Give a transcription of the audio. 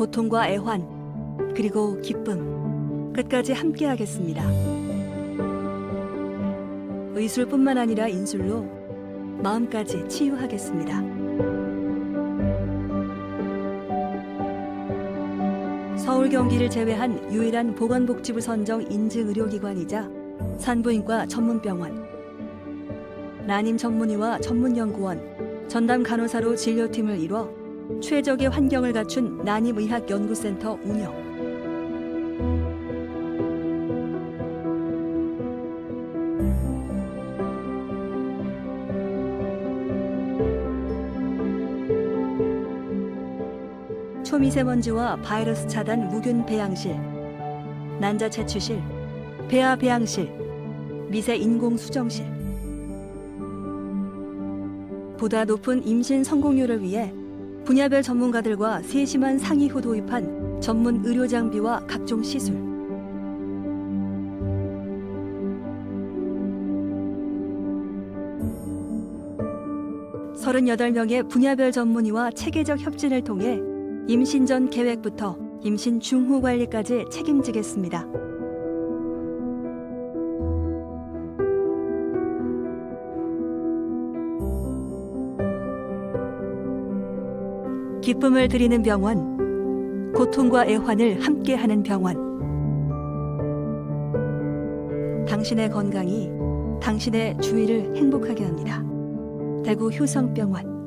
고통과 애환, 그리고 기쁨, 끝까지 함께하겠습니다. 의술뿐만 아니라 인술로 마음까지 치유하겠습니다. 서울 경기를 제외한 유일한 보건복지부 선정 인증 의료기관이자 산부인과 전문병원, 난임 전문의와 전문연구원, 전담 간호사로 진료팀을 이뤄 최적의 환경을 갖춘 난임의학연구센터 운영. 초미세먼지와 바이러스 차단 무균 배양실, 난자 채취실, 배아 배양실, 미세 인공 수정실. 보다 높은 임신 성공률을 위해 분야별 전문가들과 세심한 상의 후 도입한 전문 의료 장비와 각종 시술. 서른여덟 명의 분야별 전문의와 체계적 협진을 통해 임신 전 계획부터 임신 중후 관리까지 책임지겠습니다. 기쁨을 드리는 병원, 고통과 애환을 함께하는 병원. 당신의 건강이 당신의 주위를 행복하게 합니다. 대구 효성병원